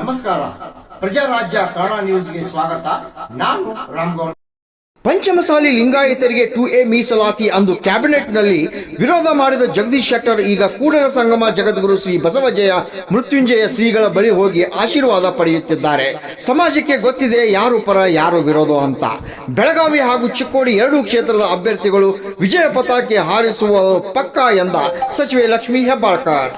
ನಮಸ್ಕಾರ. ಪ್ರಜಾರಾಜ್ಯ ಕನ್ನಡ ನ್ಯೂಸ್ಗೆ ಸ್ವಾಗತ. ನಾನು ರಾಮ್ಗೌಡ ಪಂಚಮಸಾಲಿ ಲಿಂಗಾಯತರಿಗೆ ಟು ಎ ಮೀಸಲಾತಿ ಅಂದು ಕ್ಯಾಬಿನೆಟ್ನಲ್ಲಿ ವಿರೋಧ ಮಾಡಿದ ಜಗದೀಶ್ ಶೆಟ್ಟರ್ ಈಗ ಕೂಡಲ ಸಂಗಮ ಜಗದ್ಗುರು ಶ್ರೀ ಬಸವಜಯ ಮೃತ್ಯುಂಜಯ ಶ್ರೀಗಳ ಬಳಿ ಹೋಗಿ ಆಶೀರ್ವಾದ ಪಡೆಯುತ್ತಿದ್ದಾರೆ. ಸಮಾಜಕ್ಕೆ ಗೊತ್ತಿದೆ ಯಾರು ಪರ ಯಾರು ವಿರೋಧ ಅಂತ. ಬೆಳಗಾವಿ ಹಾಗೂ ಚಿಕ್ಕೋಡಿ ಎರಡೂ ಕ್ಷೇತ್ರದ ಅಭ್ಯರ್ಥಿಗಳು ವಿಜಯ ಪತಾಕೆ ಹಾರಿಸುವ ಪಕ್ಕ ಎಂದ ಸಚಿವೆ ಲಕ್ಷ್ಮೀ ಹೆಬ್ಬಾಳ್ಕರ್.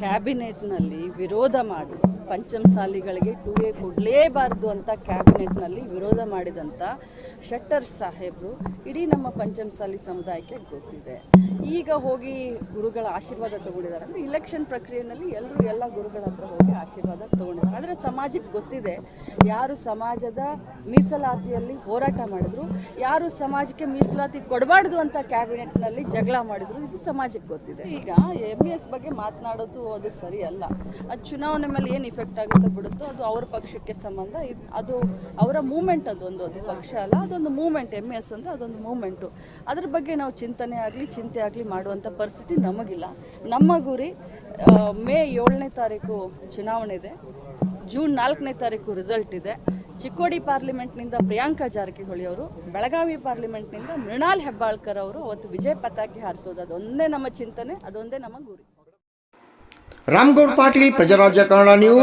ಕ್ಯಾಬಿನೆಟ್ನಲ್ಲಿ ವಿರೋಧ ಮಾಡಿ ಪಂಚಮಸಾಲಿಗಳಿಗೆ ಟೂ ಎ ಕೊಡಲೇಬಾರ್ದು ಅಂತ ಕ್ಯಾಬಿನೆಟ್ನಲ್ಲಿ ವಿರೋಧ ಮಾಡಿದಂಥ ಶೆಟ್ಟರ್ ಸಾಹೇಬರು ಇಡೀ ನಮ್ಮ ಪಂಚಮಸಾಲಿ ಸಮುದಾಯಕ್ಕೆ ಗೊತ್ತಿದೆ. ಈಗ ಹೋಗಿ ಗುರುಗಳ ಆಶೀರ್ವಾದ ತಗೊಂಡಿದ್ದಾರೆ. ಅಂದರೆ ಇಲೆಕ್ಷನ್ ಪ್ರಕ್ರಿಯೆಯಲ್ಲಿ ಎಲ್ಲರೂ ಎಲ್ಲ ಗುರುಗಳ ಹತ್ರ ಹೋಗಿ ಆಶೀರ್ವಾದ ತಗೊಂಡಿದ್ದಾರೆ. ಆದರೆ ಸಮಾಜಕ್ಕೆ ಗೊತ್ತಿದೆ, ಯಾರು ಸಮಾಜದ ಮೀಸಲಾತಿಯಲ್ಲಿ ಹೋರಾಟ ಮಾಡಿದ್ರು, ಯಾರು ಸಮಾಜಕ್ಕೆ ಮೀಸಲಾತಿ ಕೊಡಬಾರ್ದು ಅಂತ ಕ್ಯಾಬಿನೆಟ್ನಲ್ಲಿ ಜಗಳ ಮಾಡಿದ್ರು, ಇದು ಸಮಾಜಕ್ಕೆ ಗೊತ್ತಿದೆ. ಈಗ ಎಂ ಎಸ್ ಬಗ್ಗೆ ಮಾತನಾಡೋದು ಅದು ಸರಿ ಅಲ್ಲ ಅದು ಚುನಾವಣೆ ಮೇಲೆ ಏನು ಇಫೆಕ್ಟ್ ಆಗುತ್ತೋ ಬಿಡುತ್ತೋ ಅದು ಅವ್ರ ಪಕ್ಷಕ್ಕೆ ಸಂಬಂಧ. ಅದು ಅವರ ಮೂಮೆಂಟ್ ಅದೊಂದು ಅದು ಪಕ್ಷ ಅಲ್ಲ, ಅದೊಂದು ಮೂಮೆಂಟ್ ಎಂ ಎಸ್ ಅಂದರೆ ಅದೊಂದು ಮೂಮೆಂಟು ಅದ್ರ ಬಗ್ಗೆ ನಾವು ಚಿಂತನೆ ಆಗಲಿ, ಚಿಂತೆ ಆಗಲಿ ಮಾಡುವಂಥ ಪರಿಸ್ಥಿತಿ ನಮಗಿಲ್ಲ. ನಮ್ಮ ಗುರಿ ಮೇ ಏಳನೇ ತಾರೀಕು ಚುನಾವಣೆ ಇದೆ. ಜೂನ್ ನಾಲ್ಕನೇ ತಾರೀಕು ರಿಸಲ್ಟ್ ಇದೆ. ಚಿಕ್ಕೋಡಿ ಪಾರ್ಲಿಮೆಂಟ್ನಿಂದ ಪ್ರಿಯಾಂಕಾ ಜಾರಕಿಹೊಳಿ ಅವರು, ಬೆಳಗಾವಿ ಪಾರ್ಲಿಮೆಂಟ್ನಿಂದ ಮೃಣಾಲ್ ಹೆಬ್ಬಾಳ್ಕರ್ ಅವರು ಅವತ್ತು ವಿಜಯ ಪತಾಕಿ ಹಾರಿಸೋದು. ಅದೊಂದೇ ನಮ್ಮ ಚಿಂತನೆ, ಅದೊಂದೇ ನಮ್ಮ ಗುರಿ. ರಾಮಗೌಡ್ ಪಾಟೀಲ್, ಪ್ರಜಾರಾಜ್ಯ ಕನ್ನಡ ನ್ಯೂಸ್.